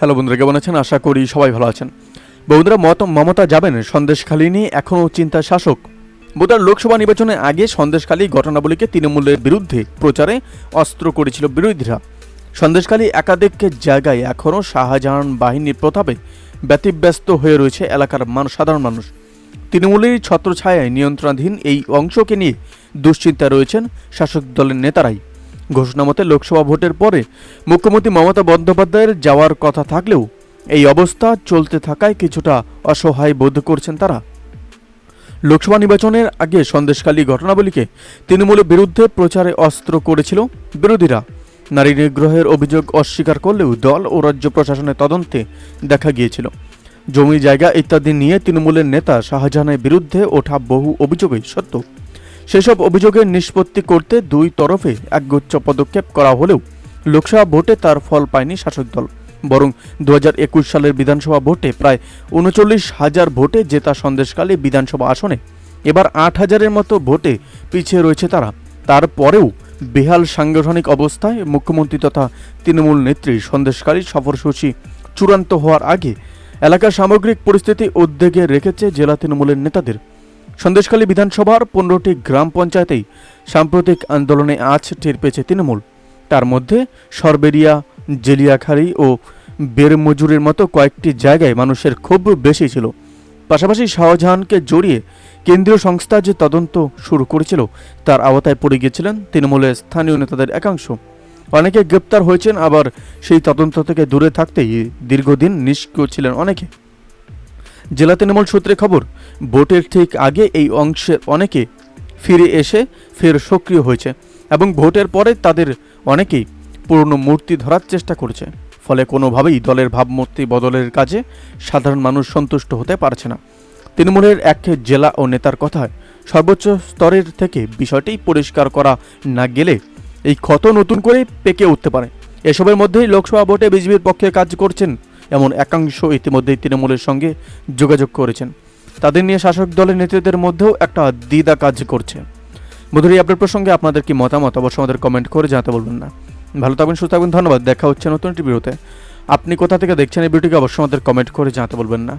Hello বন্ধুরা, কেমন আছেন? আশা করি সবাই ভালো আছেন। বন্ধুরা, মত মমতা যাবেন সন্দেশখালী নিয়ে এখনও চিন্তা শাসক। বোধহয় লোকসভা নির্বাচনে আগে সন্দেশখালী ঘটনাবলীকে তৃণমূলের বিরুদ্ধে প্রচারে অস্ত্র করেছিল বিরোধীরা। সন্দেশখালী একাধিক জায়গায় এখনও শাহজাহান বাহিনীর প্রতাপে ব্যতিব্যস্ত হয়ে রয়েছে এলাকার মানুষ সাধারণ মানুষ। তৃণমূলের ছত্রছায়ায় নিয়ন্ত্রণাধীন এই অংশকে নিয়ে দুশ্চিন্তায় রয়েছেন শাসক দলের নেতারাই। ঘোষণা মতে লোকসভা ভোটের পরে মুখ্যমন্ত্রী মমতা বন্দ্যোপাধ্যায়ের যাওয়ার কথা থাকলেও এই অবস্থা চলতে থাকায় কিছুটা অসহায় বোধ করছেন তারা। লোকসভা নির্বাচনের আগে সন্দেশখালী ঘটনাবলীকে তৃণমূলের বিরুদ্ধে প্রচারে অস্ত্র করেছিল বিরোধীরা। নারী নিগ্রহের অভিযোগ অস্বীকার করলেও দল ও রাজ্য প্রশাসনের তদন্তে দেখা গিয়েছিল। জমি, জায়গা ইত্যাদি নিয়ে তৃণমূলের নেতা শাহজাহানের বিরুদ্ধে ওঠা বহু অভিযোগই সত্য। সেসব অভিযোগের নিষ্পত্তি করতে দুই তরফে একগুচ্ছ পদক্ষেপ করা হলেও লোকসভা ভোটে তার ফল পায়নি শাসক দল। বরং দু হাজার একুশ সালের বিধানসভা ভোটে প্রায় উনচল্লিশ হাজার ভোটে জেতা সন্দেশকালে বিধানসভা আসনে এবার আট হাজারের মতো ভোটে পিছিয়ে রয়েছে তারা। তারপরেও বেহাল সাংগঠনিক অবস্থায় মুখ্যমন্ত্রী তথা তৃণমূল নেত্রী সন্দেশকারী সফরসূচি চূড়ান্ত হওয়ার আগে এলাকার সামগ্রিক পরিস্থিতি উদ্বেগে রেখেছে জেলা তৃণমূলের নেতাদের। সন্দেশখালী বিধানসভার পনেরোটি গ্রাম পঞ্চায়েতেই সাম্প্রতিক আন্দোলনে আজ টের পেয়েছে তৃণমূল। তার মধ্যে সরবেরিয়া, জেলিয়াখালী ও বেরমজুরের মতো কয়েকটি জায়গায় মানুষের খুব বেশি ছিল। পাশাপাশি শাহজাহানকে জড়িয়ে কেন্দ্রীয় সংস্থা যে তদন্ত শুরু করেছিল, তার আওতায় পড়ে গিয়েছিলেন তৃণমূলের স্থানীয় নেতাদের একাংশ। অনেকে গ্রেপ্তার হয়েছেন, আবার সেই তদন্ত থেকে দূরে থাকতেই দীর্ঘদিন নিষ্ক্রিয় ছিলেন অনেকে। জেলা তৃণমূল সূত্রে খবর, ভোটের ঠিক আগে এই অংশের অনেকে ফিরে এসে ফের সক্রিয় হয়েছে এবং ভোটের পরে তাদের অনেকেই পুরনো মূর্তি ধরার চেষ্টা করেছে। ফলে কোনোভাবেই দলের ভাবমূর্তি বদলের কাজে সাধারণ মানুষ সন্তুষ্ট হতে পারছে না। তৃণমূলের এক জেলা ও নেতার কথায়, সর্বোচ্চ স্তরের থেকে বিষয়টি পরিষ্কার করা না গেলে এই ক্ষত নতুন করে পেকে উঠতে পারে। এসবের মধ্যেই লোকসভা ভোটে বিজেপির পক্ষে কাজ করছেন এমন একাংশ ইতিমধ্যেই তৃণমূলের সঙ্গে যোগাযোগ করেছেন। তাদের নিয়ে শাসক দলের নেতৃত্বের মধ্যেও একটা দ্বিধা কাজ করছে। বন্ধুরা, এই আপডেট প্রসঙ্গে আপনাদের কি মতামত? অবশ্যই আমাদের কমেন্ট করে জানাতে বলবেন না। ভালো থাকবেন, সুস্থ থাকবেন, ধন্যবাদ। দেখা হচ্ছে নতুন একটি ভিডিওতে। আপনি কোথা থেকে দেখছেন এই ভিডিওটিকে অবশ্যই আমাদের কমেন্ট করে জানাতে বলবেন না।